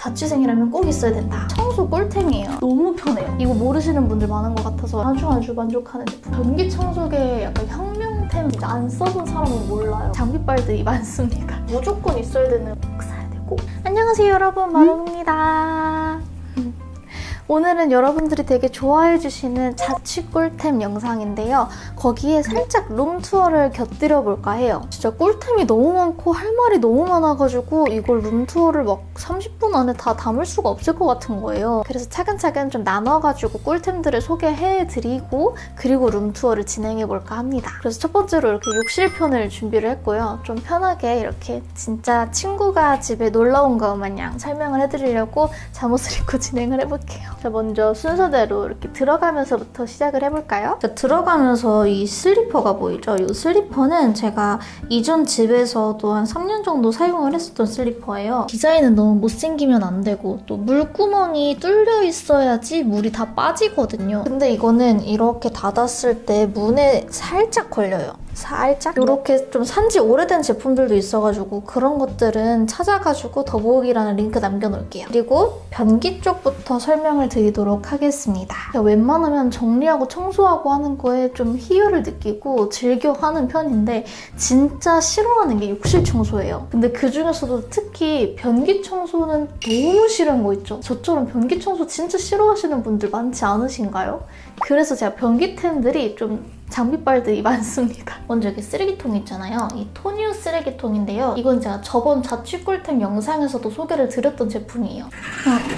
자취생이라면 꼭 있어야 된다. 청소 꿀템이에요. 너무 편해요. 이거 모르시는 분들 많은 것 같아서 아주 아주 만족하는 제품. 변기 청소기에 약간 혁명템 안 써본 사람은 몰라요. 장비빨들이 많습니다. 무조건 있어야 되는 꼭 사야 되고. 안녕하세요 여러분 마롱입니다. 오늘은 여러분들이 되게 좋아해 주시는 자취 꿀템 영상인데요. 거기에 살짝 룸투어를 곁들여 볼까 해요. 진짜 꿀템이 너무 많고 할 말이 너무 많아가지고 이걸 룸투어를 막 30분 안에 다 담을 수가 없을 것 같은 거예요. 그래서 차근차근 좀 나눠가지고 꿀템들을 소개해드리고 그리고 룸투어를 진행해 볼까 합니다. 그래서 첫 번째로 이렇게 욕실 편을 준비를 했고요. 좀 편하게 이렇게 진짜 친구가 집에 놀러 온 것 마냥 설명을 해드리려고 잠옷을 입고 진행을 해볼게요. 자, 먼저 순서대로 이렇게 들어가면서부터 시작을 해볼까요? 자, 들어가면서 이 슬리퍼가 보이죠? 이 슬리퍼는 제가 이전 집에서도 한 3년 정도 사용을 했었던 슬리퍼예요. 디자인은 너무 못생기면 안 되고 또 물구멍이 뚫려 있어야지 물이 다 빠지거든요. 근데 이거는 이렇게 닫았을 때 문에 살짝 걸려요. 살짝 이렇게 좀 산지 오래된 제품들도 있어가지고 그런 것들은 찾아가지고 더보기라는 링크 남겨놓을게요. 그리고 변기 쪽부터 설명을 드리도록 하겠습니다. 제가 웬만하면 정리하고 청소하고 하는 거에 좀 희열을 느끼고 즐겨 하는 편인데 진짜 싫어하는 게 욕실 청소예요. 근데 그 중에서도 특히 변기 청소는 너무 싫은 거 있죠. 저처럼 변기 청소 진짜 싫어하시는 분들 많지 않으신가요? 그래서 제가 변기템들이 좀 장비빨들이 많습니다. 먼저 여기 쓰레기통 있잖아요. 이 토니우 쓰레기통인데요. 이건 제가 저번 자취 꿀템 영상에서도 소개를 드렸던 제품이에요.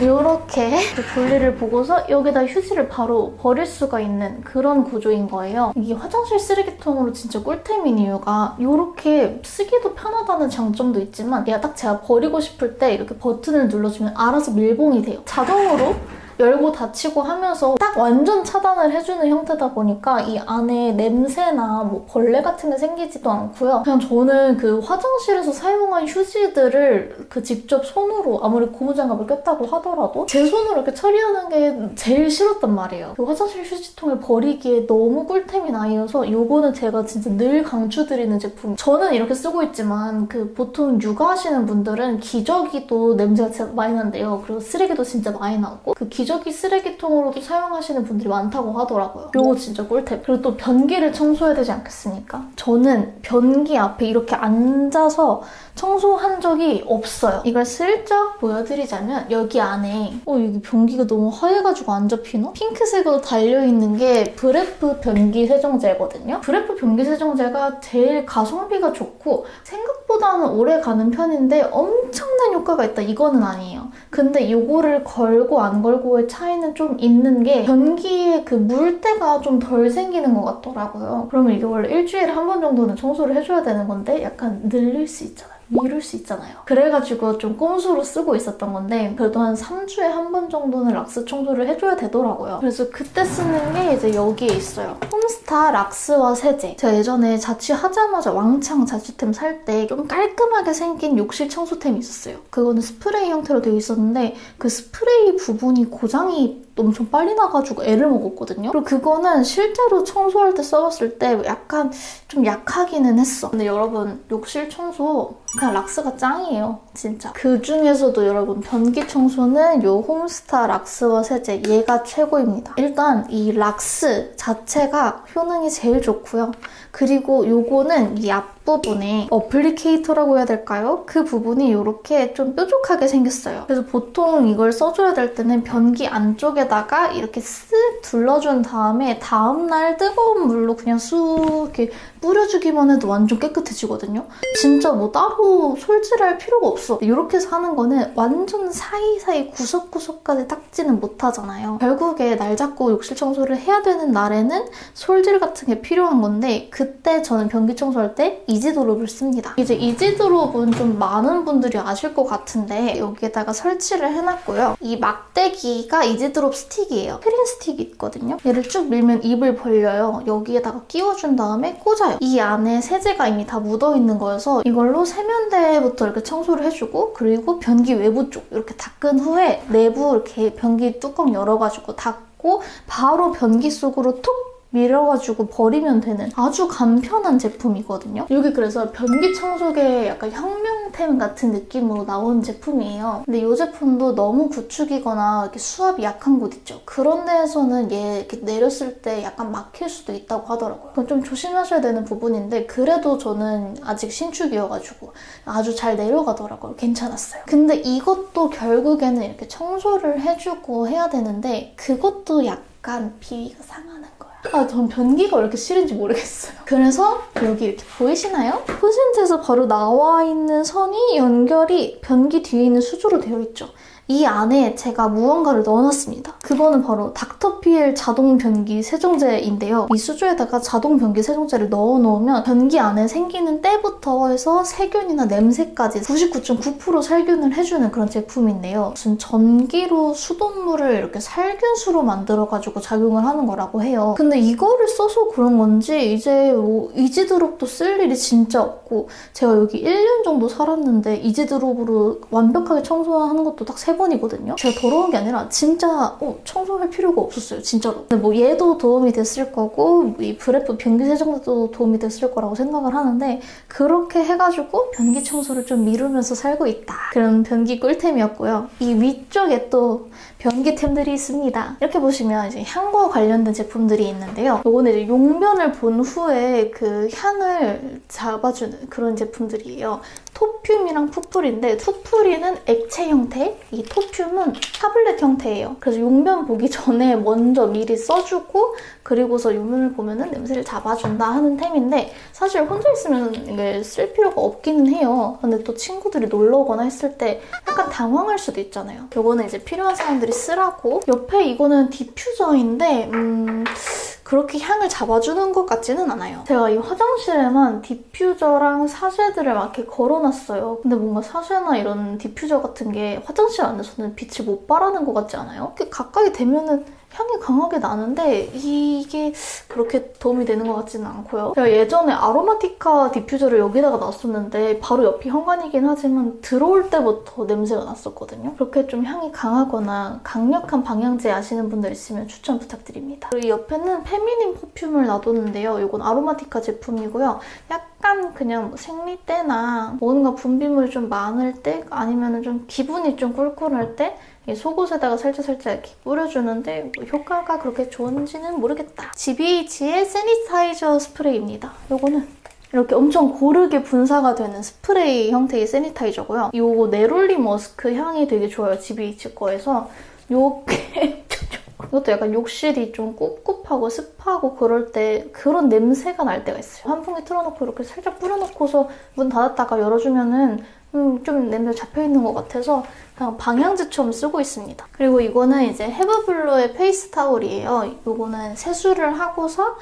이렇게 분리를 보고서 여기다 휴지를 바로 버릴 수가 있는 그런 구조인 거예요. 이게 화장실 쓰레기통으로 진짜 꿀템인 이유가 이렇게 쓰기도 편하다는 장점도 있지만 얘가 딱 제가 버리고 싶을 때 이렇게 버튼을 눌러주면 알아서 밀봉이 돼요. 자동으로 열고 닫히고 하면서 딱 완전 차단을 해주는 형태다 보니까 이 안에 냄새나 뭐 벌레 같은 게 생기지도 않고요. 그냥 저는 그 화장실에서 사용한 휴지들을 그 직접 손으로 아무리 고무장갑을 꼈다고 하더라도 제 손으로 이렇게 처리하는 게 제일 싫었단 말이에요. 그 화장실 휴지통을 버리기에 너무 꿀템인 아이여서 이거는 제가 진짜 늘 강추드리는 제품. 저는 이렇게 쓰고 있지만 그 보통 육아하시는 분들은 기저귀도 냄새가 진짜 많이 난대요. 그리고 쓰레기도 진짜 많이 나고 그 기 저귀 쓰레기통으로도 사용하시는 분들이 많다고 하더라고요. 이거 진짜 꿀템. 그리고 또 변기를 청소해야 되지 않겠습니까? 저는 변기 앞에 이렇게 앉아서 청소한 적이 없어요. 이걸 슬쩍 보여드리자면 여기 안에 어 여기 변기가 너무 하얘가지고 안 잡히나? 핑크색으로 달려있는 게 브레프 변기 세정제거든요. 브레프 변기 세정제가 제일 가성비가 좋고 생각보다는 오래 가는 편인데 엄청난 효과가 있다 이거는 아니에요. 근데 이거를 걸고 안 걸고의 차이는 좀 있는 게 변기에 그 물때가 좀 덜 생기는 것 같더라고요. 그러면 이게 원래 일주일에 한 번 정도는 청소를 해줘야 되는 건데 약간 늘릴 수 있잖아요. 미룰 수 있잖아요. 그래가지고 좀 꼼수로 쓰고 있었던 건데 그래도 한 3주에 한 번 정도는 락스 청소를 해줘야 되더라고요. 그래서 그때 쓰는 게 이제 여기에 있어요. 홈스타 락스와 세제. 제가 예전에 자취하자마자 왕창 자취템 살 때 좀 깔끔하게 생긴 욕실 청소템이 있었어요. 그거는 스프레이 형태로 되어 있었는데 그 스프레이 부분이 고장이 엄청 빨리 나가지고 애를 먹었거든요. 그리고 그거는 실제로 청소할 때 써봤을 때 약간 좀 약하기는 했어. 근데 여러분 욕실 청소 그냥 락스가 짱이에요. 진짜. 그 중에서도 여러분 변기 청소는 요 홈스타 락스와 세제 얘가 최고입니다. 일단 이 락스 자체가 효능이 제일 좋고요. 그리고 요거는 이 앞부분에 어플리케이터라고 해야 될까요? 그 부분이 이렇게 좀 뾰족하게 생겼어요. 그래서 보통 이걸 써줘야 될 때는 변기 안쪽에다가 이렇게 쓱 둘러준 다음에 다음날 뜨거운 물로 그냥 쑥 이렇게 뿌려주기만 해도 완전 깨끗해지거든요. 진짜 뭐 따로 솔질할 필요가 없어. 이렇게 하는 거는 완전 사이사이 구석구석까지 닦지는 못하잖아요. 결국에 날 잡고 욕실 청소를 해야 되는 날에는 솔질 같은 게 필요한 건데 그때 저는 변기 청소할 때 이지드롭을 씁니다. 이제 이지드롭은 좀 많은 분들이 아실 것 같은데 여기에다가 설치를 해놨고요. 이 막대기가 이지드롭 스틱이에요. 크림 스틱이 있거든요. 얘를 쭉 밀면 입을 벌려요. 여기에다가 끼워준 다음에 꽂아요. 이 안에 세제가 이미 다 묻어있는 거여서 이걸로 세면대부터 이렇게 청소를 해주고 그리고 변기 외부 쪽 이렇게 닦은 후에 내부 이렇게 변기 뚜껑 열어가지고 닫고 바로 변기 속으로 톡 밀어가지고 버리면 되는 아주 간편한 제품이거든요. 여기 그래서 변기 청소기에 약간 혁명 혁명템 같은 느낌으로 나온 제품이에요. 근데 이 제품도 너무 구축이거나 이렇게 수압이 약한 곳 있죠. 그런 데에서는 얘 이렇게 내렸을 때 약간 막힐 수도 있다고 하더라고요. 그건 좀 조심하셔야 되는 부분인데 그래도 저는 아직 신축이어가지고 아주 잘 내려가더라고요. 괜찮았어요. 근데 이것도 결국에는 이렇게 청소를 해주고 해야 되는데 그것도 약간 비위가 상하는 거예요. 아, 전 변기가 왜 이렇게 싫은지 모르겠어요. 그래서 여기 이렇게 보이시나요? 퍼센트에서 바로 나와 있는 선이 연결이 변기 뒤에 있는 수조로 되어 있죠. 이 안에 제가 무언가를 넣어놨습니다. 그거는 바로 닥터피엘 자동 변기 세정제인데요. 이 수조에다가 자동 변기 세정제를 넣어놓으면 변기 안에 생기는 때부터 해서 세균이나 냄새까지 99.9% 살균을 해주는 그런 제품인데요. 무슨 전기로 수돗물을 이렇게 살균수로 만들어가지고 작용을 하는 거라고 해요. 근데 이거를 써서 그런 건지 이제 뭐 이지드롭도 쓸 일이 진짜 없고 제가 여기 1년 정도 살았는데 이지드롭으로 완벽하게 청소하는 것도 딱세 번 이거든요. 제가 더러운 게 아니라 진짜 어, 청소할 필요가 없었어요. 진짜로. 근데 뭐 얘도 도움이 됐을 거고 이 브레프 변기 세정제도 도움이 됐을 거라고 생각을 하는데 그렇게 해가지고 변기 청소를 좀 미루면서 살고 있다. 그런 변기 꿀템이었고요. 이 위쪽에 또 변기템들이 있습니다. 이렇게 보시면 이제 향과 관련된 제품들이 있는데요. 요거는 이제 용변을 본 후에 그 향을 잡아주는 그런 제품들이에요. 토듐이랑 푸풀인데 푸풀이는 액체 형태, 이 토듐은 타블렛 형태예요. 그래서 용변 보기 전에 먼저 미리 써주고 그리고서 용변을 보면은 냄새를 잡아준다 하는 템인데 사실 혼자 있으면 이게 쓸 필요가 없기는 해요. 근데 또 친구들이 놀러 오거나 했을 때 약간 당황할 수도 있잖아요. 요거는 이제 필요한 사람들이 쓰라고 옆에 이거는 디퓨저인데 음... 그렇게 향을 잡아주는 것 같지는 않아요. 제가 이 화장실에만 디퓨저랑 사쉐들을 막 이렇게 걸어놨어요. 근데 뭔가 사쉐나 이런 디퓨저 같은 게 화장실 안에서는 빛을 못 발하는 것 같지 않아요? 이렇게 가까이 대면은 향이 강하게 나는데 이게 그렇게 도움이 되는 것 같지는 않고요. 제가 예전에 아로마티카 디퓨저를 여기다가 놨었는데 바로 옆이 현관이긴 하지만 들어올 때부터 냄새가 났었거든요. 그렇게 좀 향이 강하거나 강력한 방향제 아시는 분들 있으면 추천 부탁드립니다. 그리고 이 옆에는 페미닌 퍼퓸을 놔뒀는데요. 이건 아로마티카 제품이고요. 약간 그냥 뭐 생리 때나 뭔가 분비물이 좀 많을 때 아니면 좀 기분이 좀 꿀꿀할 때이 속옷에다가 살짝살짝 이렇게 뿌려주는데 뭐 효과가 그렇게 좋은지는 모르겠다. GBH의 세니타이저 스프레이입니다. 요거는 이렇게 엄청 고르게 분사가 되는 스프레이 형태의 세니타이저고요. 요거 네롤리 머스크 향이 되게 좋아요. GBH 거에서 요게 이것도 약간 욕실이 좀 꿉꿉하고 습하고 그럴 때 그런 냄새가 날 때가 있어요. 환풍기 틀어놓고 이렇게 살짝 뿌려놓고서 문 닫았다가 열어주면은 음, 좀 냄새 잡혀있는 것 같아서 그냥 방향제처럼 쓰고 있습니다. 그리고 이거는 이제 헤브블루의 페이스 타올이에요. 이거는 세수를 하고서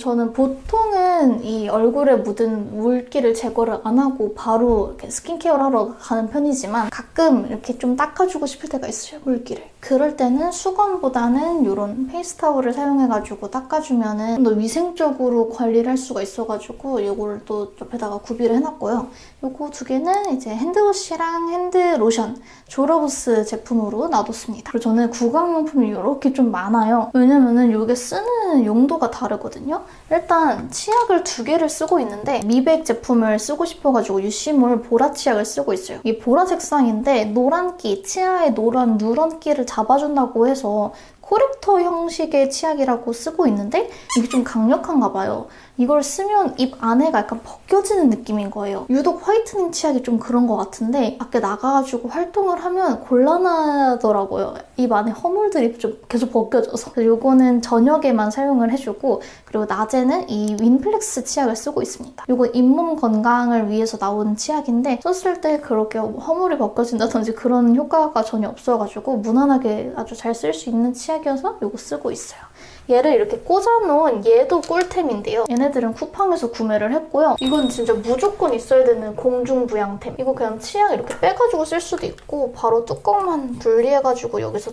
저는 보통은 이 얼굴에 묻은 물기를 제거를 안 하고 바로 이렇게 스킨케어를 하러 가는 편이지만 가끔 이렇게 좀 닦아주고 싶을 때가 있어요, 물기를. 그럴 때는 수건보다는 이런 페이스 타올을 사용해가지고 닦아주면은 좀더 위생적으로 관리를 할 수가 있어가지고 이거를 또 옆에다가 구비를 해놨고요. 요거 두 개는 이제 핸드워시랑 핸드로션 조러브스 제품으로 놔뒀습니다. 그리고 저는 구강용품이 이렇게 좀 많아요. 왜냐면은 이게 쓰는 용도가 다르거든요. 일단 치약을 두 개를 쓰고 있는데 미백 제품을 쓰고 싶어가지고 유시몰 보라 치약을 쓰고 있어요. 이게 보라 색상인데 노란기, 치아의 노란 누런기를 잡아준다고 해서 코렉터 형식의 치약이라고 쓰고 있는데 이게 좀 강력한가 봐요. 이걸 쓰면 입 안에가 약간 벗겨지는 느낌인 거예요. 유독 화이트닝 치약이 좀 그런 것 같은데 밖에 나가가지고 활동을 하면 곤란하더라고요. 입 안에 허물들이 좀 계속 벗겨져서. 이거는 저녁에만 사용을 해주고 그리고 낮에는 이 윈플렉스 치약을 쓰고 있습니다. 이거 잇몸 건강을 위해서 나온 치약인데 썼을 때 그렇게 허물이 벗겨진다든지 그런 효과가 전혀 없어가지고 무난하게 아주 잘 쓸 수 있는 치약 이어서 이거 쓰고 있어요. 얘를 이렇게 꽂아놓은 얘도 꿀템인데요. 얘네들은 쿠팡에서 구매를 했고요. 이건 진짜 무조건 있어야 되는 공중부양템. 이거 그냥 치약 이렇게 빼가지고 쓸 수도 있고 바로 뚜껑만 분리해가지고 여기서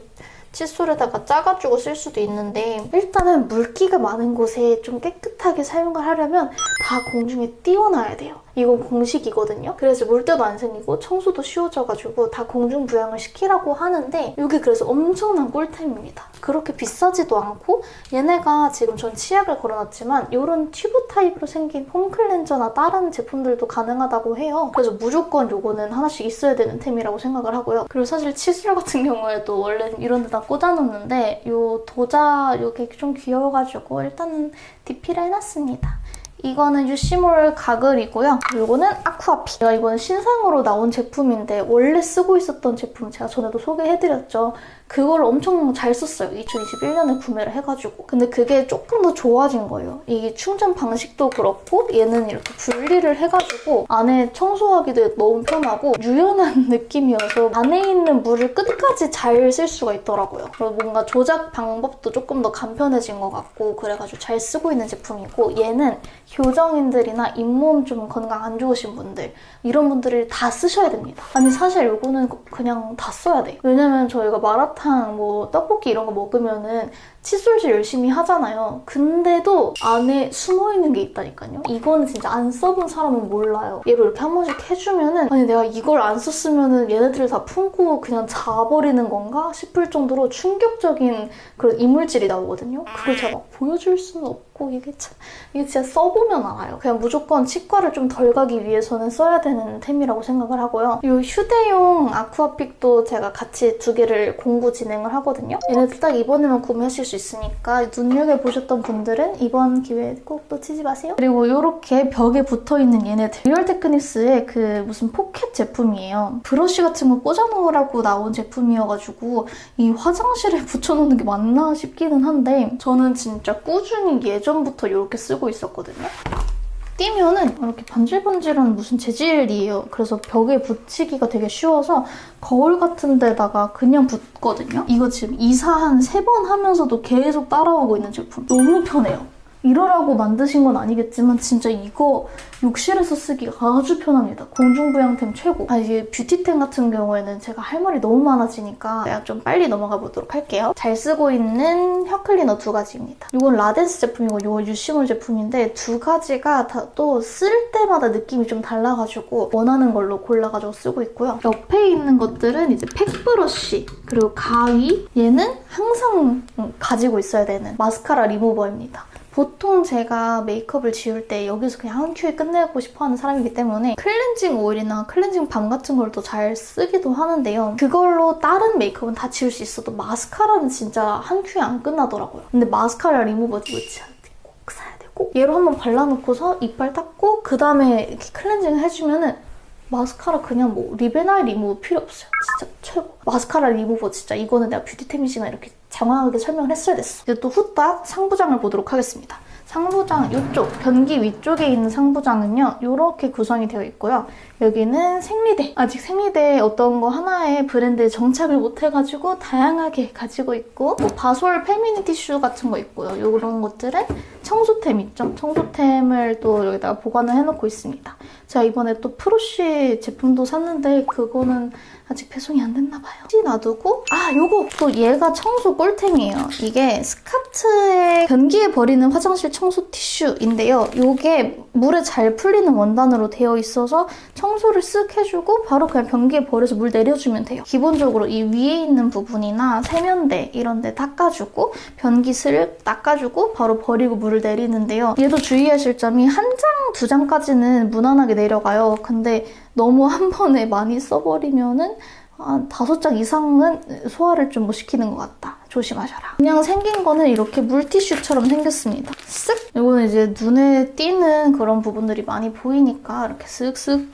칫솔에다가 짜가지고 쓸 수도 있는데 일단은 물기가 많은 곳에 좀 깨끗하게 사용을 하려면 다 공중에 띄워놔야 돼요. 이건 공식이거든요. 그래서 물때도 안 생기고 청소도 쉬워져가지고 다 공중부양을 시키라고 하는데 이게 그래서 엄청난 꿀템입니다. 그렇게 비싸지도 않고 얘네가 지금 전 치약을 걸어놨지만 이런 튜브 타입으로 생긴 폼 클렌저나 다른 제품들도 가능하다고 해요. 그래서 무조건 요거는 하나씩 있어야 되는 템이라고 생각을 하고요. 그리고 사실 칫솔 같은 경우에도 원래는 이런 데다 꽂아놓는데 요 도자 요게 좀 귀여워가지고 일단은 DP를 해놨습니다. 이거는 유시몰 가글이고요. 이거는 아쿠아피. 제가 이거는 신상으로 나온 제품인데 원래 쓰고 있었던 제품 제가 전에도 소개해드렸죠. 그걸 엄청 잘 썼어요. 2021년에 구매를 해가지고. 근데 그게 조금 더 좋아진 거예요. 이게 충전 방식도 그렇고 얘는 이렇게 분리를 해가지고 안에 청소하기도 너무 편하고 유연한 느낌이어서 안에 있는 물을 끝까지 잘 쓸 수가 있더라고요. 그리고 뭔가 조작 방법도 조금 더 간편해진 것 같고 그래가지고 잘 쓰고 있는 제품이고 얘는 교정인들이나 잇몸 좀 건강 안 좋으신 분들 이런 분들이 다 쓰셔야 됩니다. 아니 사실 이거는 그냥 다 써야 돼요. 왜냐면 저희가 마라탕 뭐 떡볶이 이런 거 먹으면은 칫솔질 열심히 하잖아요. 근데도 안에 숨어 있는 게 있다니까요. 이거는 진짜 안 써본 사람은 몰라요. 얘를 이렇게 한 번씩 해주면은 아니 내가 이걸 안 썼으면은 얘네들을 다 품고 그냥 자버리는 건가 싶을 정도로 충격적인 그런 이물질이 나오거든요. 그걸 제가 막 보여줄 수는 없고 이게 참 이게 진짜 써보면 알아요. 그냥 무조건 치과를 좀 덜 가기 위해서는 써야 되는 템이라고 생각을 하고요. 이 휴대용 아쿠아픽도 제가 같이 두 개를 공구 진행을 하거든요. 얘네들 딱 이번에만 구매하실 수 있으니까 눈여겨보셨던 분들은 이번 기회에 꼭 놓치지 마세요. 그리고 이렇게 벽에 붙어있는 얘네들 리얼 테크닉스의 그 무슨 포켓 제품이에요. 브러쉬 같은 거 꽂아놓으라고 나온 제품이어가지고 이 화장실에 붙여놓는 게 맞나 싶기는 한데 저는 진짜 꾸준히 예전부터 이렇게 쓰고 있었거든요. 띄면은 이렇게 반질반질한 무슨 재질이에요. 그래서 벽에 붙이기가 되게 쉬워서 거울 같은 데다가 그냥 붙거든요. 이거 지금 이사 한 세 번 하면서도 계속 따라오고 있는 제품. 너무 편해요. 이러라고 만드신 건 아니겠지만 진짜 이거 욕실에서 쓰기가 아주 편합니다. 공중부양템 최고. 아 이게 뷰티템 같은 경우에는 제가 할 말이 너무 많아지니까 내가 좀 빨리 넘어가 보도록 할게요. 잘 쓰고 있는 혀 클리너 두 가지입니다. 이건 라덴스 제품이고 이건 유시몰 제품인데 두 가지가 다 또 쓸 때마다 느낌이 좀 달라가지고 원하는 걸로 골라가지고 쓰고 있고요. 옆에 있는 것들은 이제 팩 브러쉬 그리고 가위 얘는 항상 음, 가지고 있어야 되는 마스카라 리무버입니다. 보통 제가 메이크업을 지울 때 여기서 그냥 한 큐에 끝내고 싶어 하는 사람이기 때문에 클렌징 오일이나 클렌징 밤 같은 걸 또 잘 쓰기도 하는데요. 그걸로 다른 메이크업은 다 지울 수 있어도 마스카라는 진짜 한 큐에 안 끝나더라고요. 근데 마스카라 리무버 때꼭 사야 되고 얘로 한번 발라놓고서 이빨 닦고 그 다음에 이렇게 클렌징 해주면은 마스카라 그냥 뭐 리베나이 리무버 필요 없어요. 진짜 최고. 마스카라 리무버 진짜 이거는 내가 뷰티템이지만 이렇게 장황하게 설명을 했어야 됐어. 이제 또 후딱 상부장을 보도록 하겠습니다. 상부장 이쪽 변기 위쪽에 있는 상부장은요 이렇게 구성이 되어 있고요. 여기는 생리대 아직 생리대 어떤 거 하나의 브랜드에 정착을 못 해가지고 다양하게 가지고 있고 뭐 바솔 페미니 티슈 같은 거 있고요. 이런 것들은 청소템 있죠. 청소템을 또 여기다가 보관을 해놓고 있습니다. 제가 이번에 또 프로쉬 제품도 샀는데 그거는 아직 배송이 안 됐나 봐요. 혹시 놔두고 아 요거 또 얘가 청소 꿀템이에요. 이게 스카트에 변기에 버리는 화장실 청소 티슈인데요. 요게 물에 잘 풀리는 원단으로 되어 있어서 청소를 쓱 해주고 바로 그냥 변기에 버려서 물 내려주면 돼요. 기본적으로 이 위에 있는 부분이나 세면대 이런 데 닦아주고 변기 슬 닦아주고 바로 버리고 물을 내리는데요. 얘도 주의하실 점이 한 장, 두 장까지는 무난하게 내려가요. 근데 너무 한 번에 많이 써버리면은 한 다섯 장 이상은 소화를 좀 못 시키는 것 같다. 조심하셔라. 그냥 생긴 거는 이렇게 물티슈처럼 생겼습니다. 쓱! 이거는 이제 눈에 띄는 그런 부분들이 많이 보이니까 이렇게 쓱쓱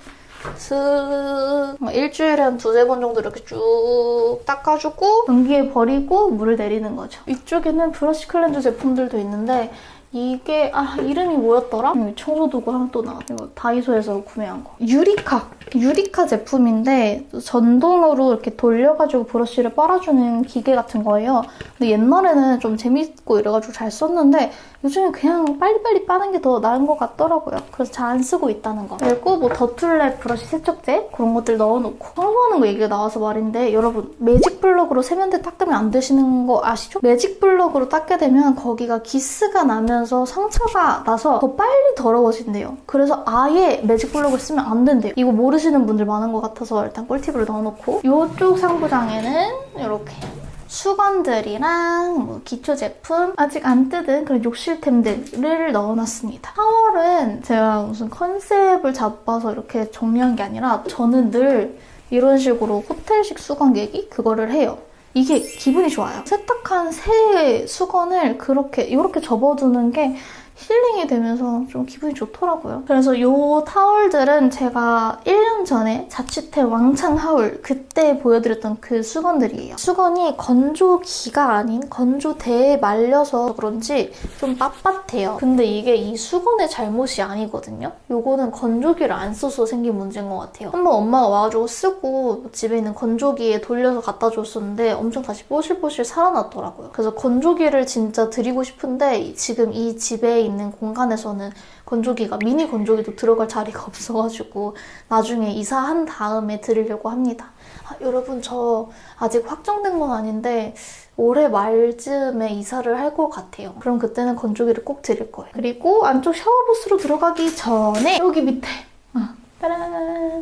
쓱뭐 일주일에 한 두세 번 정도 이렇게 쭉 닦아주고 변기에 버리고 물을 내리는 거죠. 이쪽에는 브러쉬 클렌저 제품들도 있는데 이게 아 이름이 뭐였더라? 음, 청소도구 하나 또 나왔. 이거 다이소에서 구매한 거. 유리카. 유리카 제품인데 전동으로 이렇게 돌려가지고 브러쉬를 빨아주는 기계 같은 거예요. 근데 옛날에는 좀 재밌고 이래가지고 잘 썼는데 요즘엔 그냥 빨리빨리 빠는 게 더 나은 것 같더라고요. 그래서 잘 안 쓰고 있다는 거. 그리고 뭐 더툴랩 브러쉬 세척제 그런 것들 넣어놓고 청소하는 거 얘기가 나와서 말인데 여러분 매직 블럭으로 세면대 닦으면 안 되시는 거 아시죠? 매직 블럭으로 닦게 되면 거기가 기스가 나면서 상처가 나서 더 빨리 더러워진대요. 그래서 아예 매직 블록을 쓰면 안 된대요. 이거 모르시는 분들 많은 것 같아서 일단 꿀팁을 넣어놓고 이쪽 상부장에는 이렇게 수건들이랑 뭐 기초 제품 아직 안 뜯은 그런 욕실템들을 넣어놨습니다. 타월은 제가 무슨 컨셉을 잡아서 이렇게 정리한 게 아니라 저는 늘 이런 식으로 호텔식 수건개기 그거를 해요. 이게 기분이 좋아요. 세탁한 새 수건을 그렇게 이렇게 접어두는 게 힐링이 되면서 좀 기분이 좋더라고요. 그래서 이 타월들은 제가 1년 전에 자취템 왕창 하울 그때 보여드렸던 그 수건들이에요. 수건이 건조기가 아닌 건조대에 말려서 그런지 좀 빳빳해요. 근데 이게 이 수건의 잘못이 아니거든요. 요거는 건조기를 안 써서 생긴 문제인 것 같아요. 한번 엄마가 와가지고 쓰고 집에 있는 건조기에 돌려서 갖다 줬었는데 엄청 다시 뽀실뽀실 살아났더라고요. 그래서 건조기를 진짜 드리고 싶은데 지금 이 집에 있는 공간에서는 건조기가 미니 건조기도 들어갈 자리가 없어가지고 나중에 이사한 다음에 드리려고 합니다. 아, 여러분 저 아직 확정된 건 아닌데 올해 말쯤에 이사를 할 것 같아요. 그럼 그때는 건조기를 꼭 드릴 거예요. 그리고 안쪽 샤워부스로 들어가기 전에 여기 밑에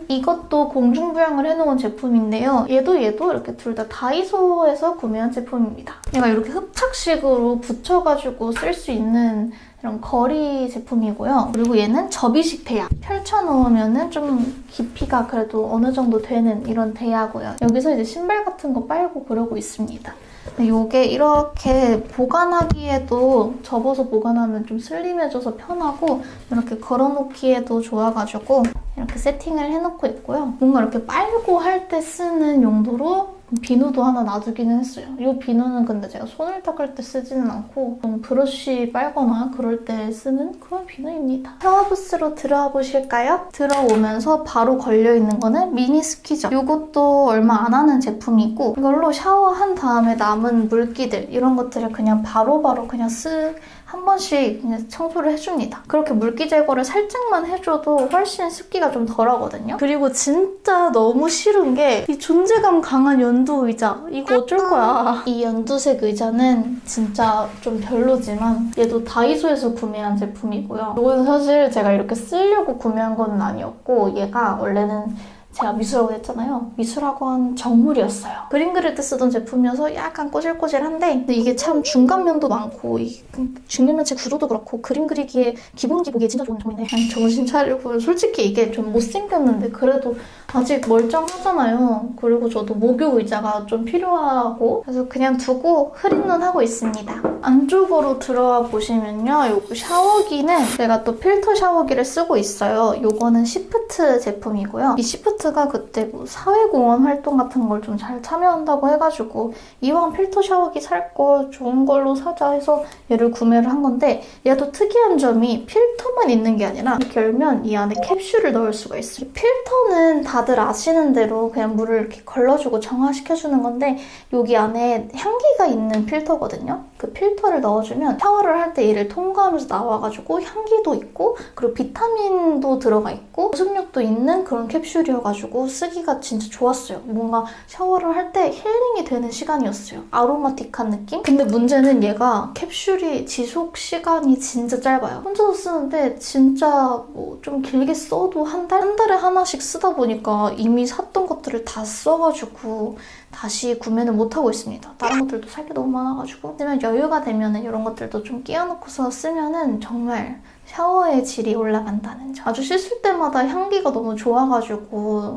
이것도 공중부양을 해놓은 제품인데요. 얘도 얘도 이렇게 둘 다 다이소에서 구매한 제품입니다. 얘가 이렇게 흡착식으로 붙여가지고 쓸 수 있는 이런 거리 제품이고요. 그리고 얘는 접이식 대야. 펼쳐놓으면은 좀 깊이가 그래도 어느 정도 되는 이런 대야고요. 여기서 이제 신발 같은 거 빨고 그러고 있습니다. 이게 이렇게 보관하기에도 접어서 보관하면 좀 슬림해져서 편하고 이렇게 걸어놓기에도 좋아가지고 이렇게 세팅을 해놓고 있고요. 뭔가 이렇게 빨고 할 때 쓰는 용도로 비누도 하나 놔두기는 했어요. 이 비누는 근데 제가 손을 닦을 때 쓰지는 않고 좀 브러쉬 빨거나 그럴 때 쓰는 그런 비누입니다. 샤워부스로 들어와 보실까요? 들어오면서 바로 걸려있는 거는 미니 스키저. 이것도 얼마 안 하는 제품이고 이걸로 샤워한 다음에 남은 물기들 이런 것들을 그냥 바로바로 그냥 쓱한 번씩 청소를 해줍니다. 그렇게 물기 제거를 살짝만 해줘도 훨씬 습기가 좀 덜하거든요. 그리고 진짜 너무 싫은 게 이 존재감 강한 연두 의자. 이거 어쩔 거야. 이 연두색 의자는 진짜 좀 별로지만 얘도 다이소에서 구매한 제품이고요. 이건 사실 제가 이렇게 쓰려고 구매한 건 아니었고 얘가 원래는 제가 미술학원 했잖아요. 미술학원 정물이었어요. 그림 그릴 때 쓰던 제품이어서 약간 꼬질꼬질한데 근데 이게 참 중간면도 많고 이 중간면체 구도도 그렇고 그림 그리기에 기본기 보기에 진짜 좋은 점인데 아니, 정신 차리고 솔직히 이게 좀 못생겼는데 그래도 아직 멀쩡하잖아요. 그리고 저도 목욕 의자가 좀 필요하고 그래서 그냥 두고 흐린 눈 하고 있습니다. 안쪽으로 들어와 보시면요. 요거 샤워기는 제가 또 필터 샤워기를 쓰고 있어요. 요거는 시프트 제품이고요. 이 시프트가 그때 뭐 사회공헌 활동 같은 걸 좀 잘 참여한다고 해가지고 이왕 필터 샤워기 살 거 좋은 걸로 사자 해서 얘를 구매를 한 건데 얘도 특이한 점이 필터만 있는 게 아니라 이렇게 열면 이 안에 캡슐을 넣을 수가 있어요. 필터는 다들 아시는 대로 그냥 물을 이렇게 걸러주고 정화시켜주는 건데 여기 안에 향기가 있는 필터거든요. 그 필터를 넣어주면 샤워를 할 때 얘를 통과하면서 나와가지고 향기도 있고 그리고 비타민도 들어가 있고 보습력도 있는 그런 캡슐이어가지고 쓰기가 진짜 좋았어요. 뭔가 샤워를 할 때 힐링이 되는 시간이었어요. 아로마틱한 느낌? 근데 문제는 얘가 캡슐이 지속 시간이 진짜 짧아요. 혼자서 쓰는데 진짜 뭐 좀 길게 써도 한 달? 한 달에 하나씩 쓰다 보니까 이미 샀던 것들을 다 써가지고 다시 구매는 못하고 있습니다. 다른 것들도 살 게 너무 많아가지고. 하지만 여유가 되면은 이런 것들도 좀 끼워놓고서 쓰면은 정말 샤워의 질이 올라간다는 점. 아주 씻을 때마다 향기가 너무 좋아가지고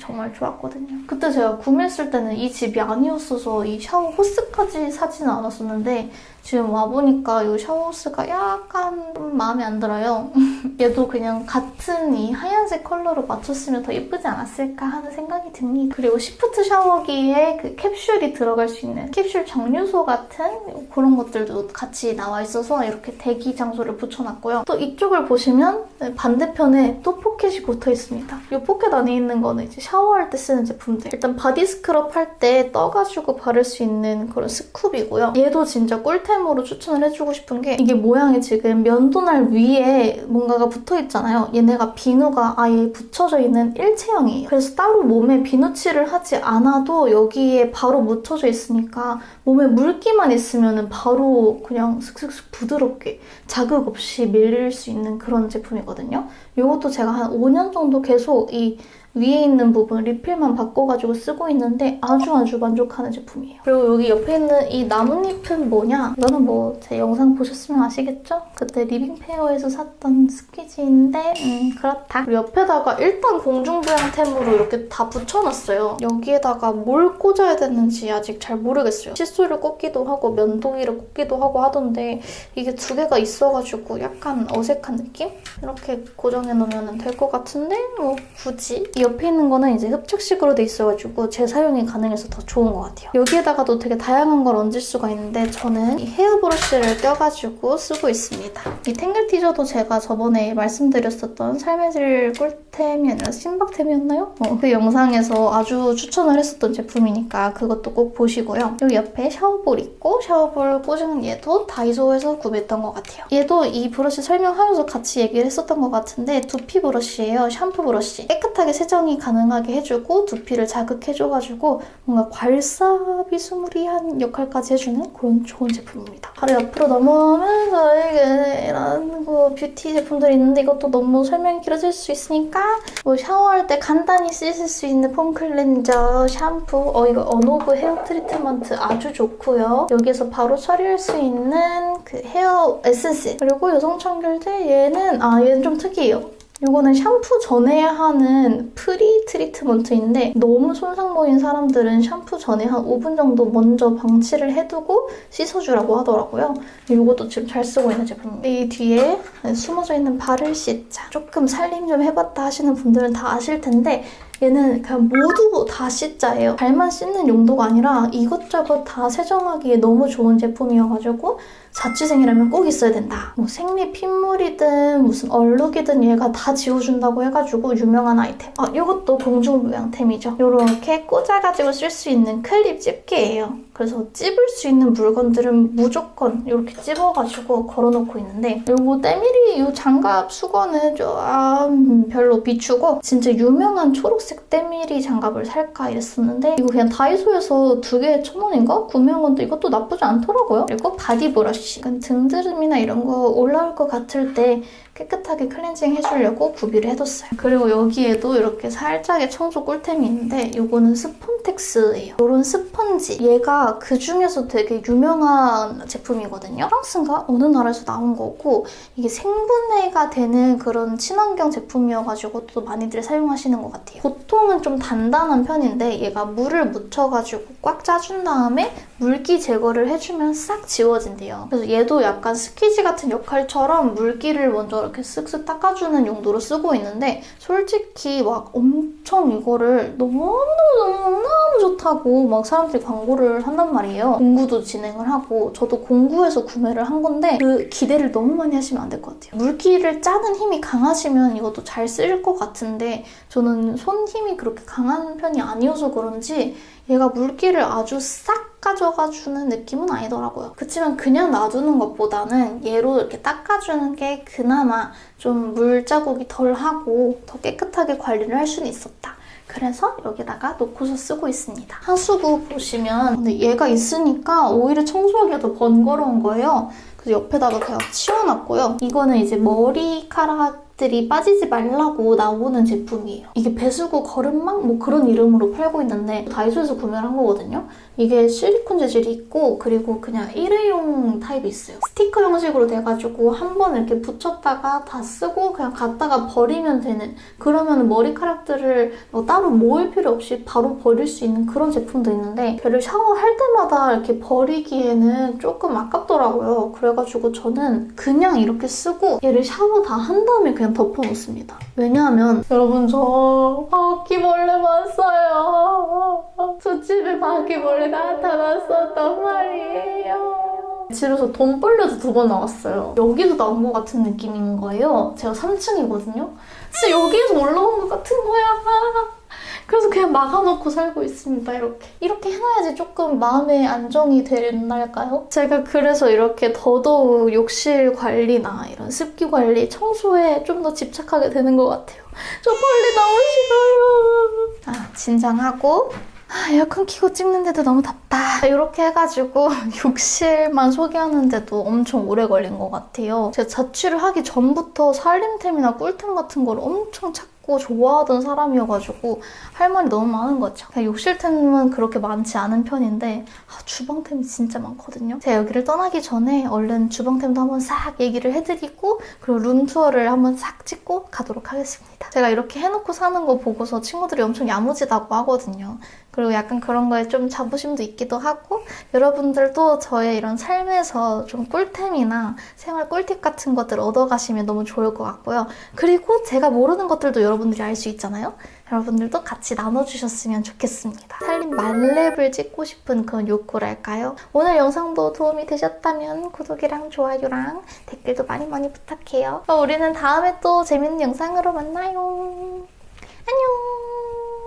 정말 좋았거든요. 그때 제가 구매했을 때는 이 집이 아니었어서 이 샤워 호스까지 사지는 않았었는데 지금 와보니까 이 샤워 호스가 약간 좀 마음에 안 들어요. 얘도 그냥 같은 이 하얀색 컬러로 맞췄으면 더 예쁘지 않았을까 하는 생각이 듭니다. 그리고 시프트 샤워기에 그 캡슐이 들어갈 수 있는 캡슐 정류소 같은 그런 것들도 같이 나와 있어서 이렇게 대기 장소를 붙여놨고요. 또 이쪽을 보시면 네, 반대편에 또 포켓이 붙어 있습니다. 이 포켓 안에 있는 거는 이제 샤워할 때 쓰는 제품들. 일단 바디 스크럽 할 때 떠가지고 바를 수 있는 그런 스쿱이고요. 얘도 진짜 꿀템 으로 추천을 해주고 싶은 게 이게 모양이 지금 면도날 위에 뭔가가 붙어 있잖아요. 얘네가 비누가 아예 붙여져 있는 일체형이에요. 그래서 따로 몸에 비누칠을 하지 않아도 여기에 바로 묻혀져 있으니까 몸에 물기만 있으면 바로 그냥 슥슥슥 부드럽게 자극 없이 밀릴 수 있는 그런 제품이거든요. 이것도 제가 한 5년 정도 계속 이 위에 있는 부분 리필만 바꿔가지고 쓰고 있는데 아주 아주 만족하는 제품이에요. 그리고 여기 옆에 있는 이 나뭇잎은 뭐냐? 이거는 뭐 제 영상 보셨으면 아시겠죠? 그때 리빙페어에서 샀던 스퀴지인데 음 그렇다. 옆에다가 일단 공중부양템으로 이렇게 다 붙여놨어요. 여기에다가 뭘 꽂아야 되는지 아직 잘 모르겠어요. 칫솔을 꽂기도 하고 면도기를 꽂기도 하고 하던데 이게 두 개가 있어가지고 약간 어색한 느낌? 이렇게 고정해 놓으면 될 것 같은데 뭐 굳이 이 옆에 있는 거는 이제 흡착식으로 돼 있어가지고 재사용이 가능해서 더 좋은 것 같아요. 여기에다가도 되게 다양한 걸 얹을 수가 있는데 저는 이 헤어 브러쉬를 껴가지고 쓰고 있습니다. 이 탱글 티저도 제가 저번에 말씀드렸었던 삶의 질 꿀템이 아니라 신박템이었나요? 어, 그 영상에서 아주 추천을 했었던 제품이니까 그것도 꼭 보시고요. 여기 옆에 샤워볼 있고 샤워볼 꽂은 얘도 다이소에서 구매했던 것 같아요. 얘도 이 브러쉬 설명하면서 같이 얘기를 했었던 것 같은데 두피 브러쉬예요. 샴푸 브러쉬. 깨끗하게 세 정이 가능하게 해주고 두피를 자극해줘가지고 뭔가 괄사비스무리한 역할까지 해주는 그런 좋은 제품입니다. 바로 옆으로 넘어오면서 이런 거 뷰티 제품들이 있는데 이것도 너무 설명이 길어질 수 있으니까 뭐 샤워할 때 간단히 쓰실 수 있는 폼 클렌저, 샴푸 어 이거 언오브 헤어 트리트먼트 아주 좋고요. 여기서 바로 처리할 수 있는 그 헤어 에센스 그리고 여성 청결제 얘는 아 얘는 좀 특이해요. 이거는 샴푸 전에 하는 프리 트리트먼트인데 너무 손상 보인 사람들은 샴푸 전에 한 5분 정도 먼저 방치를 해두고 씻어주라고 하더라고요. 이것도 지금 잘 쓰고 있는 제품입니다. 이 뒤에 숨어져 있는 발을 씻자. 조금 살림 좀 해봤다 하시는 분들은 다 아실 텐데 얘는 그냥 모두 다 씻자예요. 발만 씻는 용도가 아니라 이것저것 다 세정하기에 너무 좋은 제품이어가지고 자취생이라면 꼭 있어야 된다. 뭐 생리 핏물이든 무슨 얼룩이든 얘가 다 지워준다고 해가지고 유명한 아이템. 아 이것도 공중부양템이죠. 이렇게 꽂아가지고 쓸 수 있는 클립 집게예요. 그래서 찝을 수 있는 물건들은 무조건 이렇게 찝어가지고 걸어놓고 있는데 이거 때밀이 이 장갑 수건은 좀 별로 비추고 진짜 유명한 초록색 때밀이 장갑을 살까 이랬었는데 이거 그냥 다이소에서 두 개에 천 원인가 구매한 건데 이것도 나쁘지 않더라고요. 그리고 바디 브러쉬. 등드름이나 이런 거 올라올 것 같을 때 깨끗하게 클렌징 해주려고 구비를 해뒀어요. 그리고 여기에도 이렇게 살짝의 청소 꿀템이 있는데 이거는 스폰텍스예요. 이런 스펀지. 얘가 그 중에서 되게 유명한 제품이거든요. 프랑스인가? 어느 나라에서 나온 거고 이게 생분해가 되는 그런 친환경 제품이어가지고 또 많이들 사용하시는 것 같아요. 보통은 좀 단단한 편인데 얘가 물을 묻혀가지고 꽉 짜준 다음에 물기 제거를 해주면 싹 지워진대요. 그래서 얘도 약간 스키지 같은 역할처럼 물기를 먼저 이렇게 쓱쓱 닦아주는 용도로 쓰고 있는데 솔직히 막 엄청 이거를 너무너무너무 좋다고 막 사람들이 광고를 한단 말이에요. 공구도 진행을 하고 저도 공구에서 구매를 한 건데 그 기대를 너무 많이 하시면 안 될 것 같아요. 물기를 짜는 힘이 강하시면 이것도 잘 쓸 것 같은데 저는 손 힘이 그렇게 강한 편이 아니어서 그런지 얘가 물기를 아주 싹 가져가주는 느낌은 아니더라고요. 그치만 그냥 놔두는 것보다는 얘로 이렇게 닦아주는 게 그나마 좀 물자국이 덜 하고 더 깨끗하게 관리를 할 수는 있었다. 그래서 여기다가 놓고서 쓰고 있습니다. 하수구 보시면 근데 얘가 있으니까 오히려 청소하기가 더 번거로운 거예요. 그래서 옆에다가 그냥 치워놨고요. 이거는 이제 머리카락 들이 빠지지 말라고 나오는 제품이에요. 이게 배수구 거름망? 뭐 그런 이름으로 팔고 있는데 다이소에서 구매를 한 거거든요. 이게 실리콘 재질이 있고 그리고 그냥 일회용 타입이 있어요. 스티커 형식으로 돼가지고 한 번 이렇게 붙였다가 다 쓰고 그냥 갖다가 버리면 되는 그러면 머리카락들을 뭐 따로 모을 필요 없이 바로 버릴 수 있는 그런 제품도 있는데 걔를 샤워할 때마다 이렇게 버리기에는 조금 아깝더라고요. 그래가지고 저는 그냥 이렇게 쓰고 얘를 샤워 다 한 다음에 그냥 덮어놓습니다. 왜냐하면 여러분 저 바퀴벌레 봤어요. 저 집에 바퀴벌레 나타났었단 말이에요. 집에서 돈 벌려도 두번 나왔어요. 여기도 나온 것 같은 느낌인 거예요. 제가 3층이거든요. 진짜 여기에서 올라온 것 같은 거야. 그래서 그냥 막아놓고 살고 있습니다. 이렇게. 이렇게 해놔야지 조금 마음의 안정이 된달까요? 제가 그래서 이렇게 더더욱 욕실 관리나 이런 습기 관리, 청소에 좀 더 집착하게 되는 것 같아요. 저 빨리 싫어요. 아, 진정하고. 아, 에어컨 켜고 찍는데도 너무 덥다. 이렇게 해가지고 욕실만 소개하는데도 엄청 오래 걸린 것 같아요. 제가 자취를 하기 전부터 살림템이나 꿀템 같은 걸 엄청 찾고 좋아하던 사람이어가지고 할 말이 너무 많은 거죠. 욕실템은 그렇게 많지 않은 편인데 아, 주방템이 진짜 많거든요. 제가 여기를 떠나기 전에 얼른 주방템도 한번 싹 얘기를 해드리고 그리고 룸투어를 한번 싹 찍고 가도록 하겠습니다. 제가 이렇게 해놓고 사는 거 보고서 친구들이 엄청 야무지다고 하거든요. 그리고 약간 그런 거에 좀 자부심도 있기도 하고 여러분들도 저의 이런 삶에서 좀 꿀템이나 생활 꿀팁 같은 것들 얻어가시면 너무 좋을 것 같고요. 그리고 제가 모르는 것들도 여러분들이 알 수 있잖아요. 여러분들도 같이 나눠주셨으면 좋겠습니다. 살림 만렙을 찍고 싶은 그런 욕구랄까요? 오늘 영상도 도움이 되셨다면 구독이랑 좋아요랑 댓글도 많이 많이 부탁해요. 우리는 다음에 또 재밌는 영상으로 만나요. 안녕!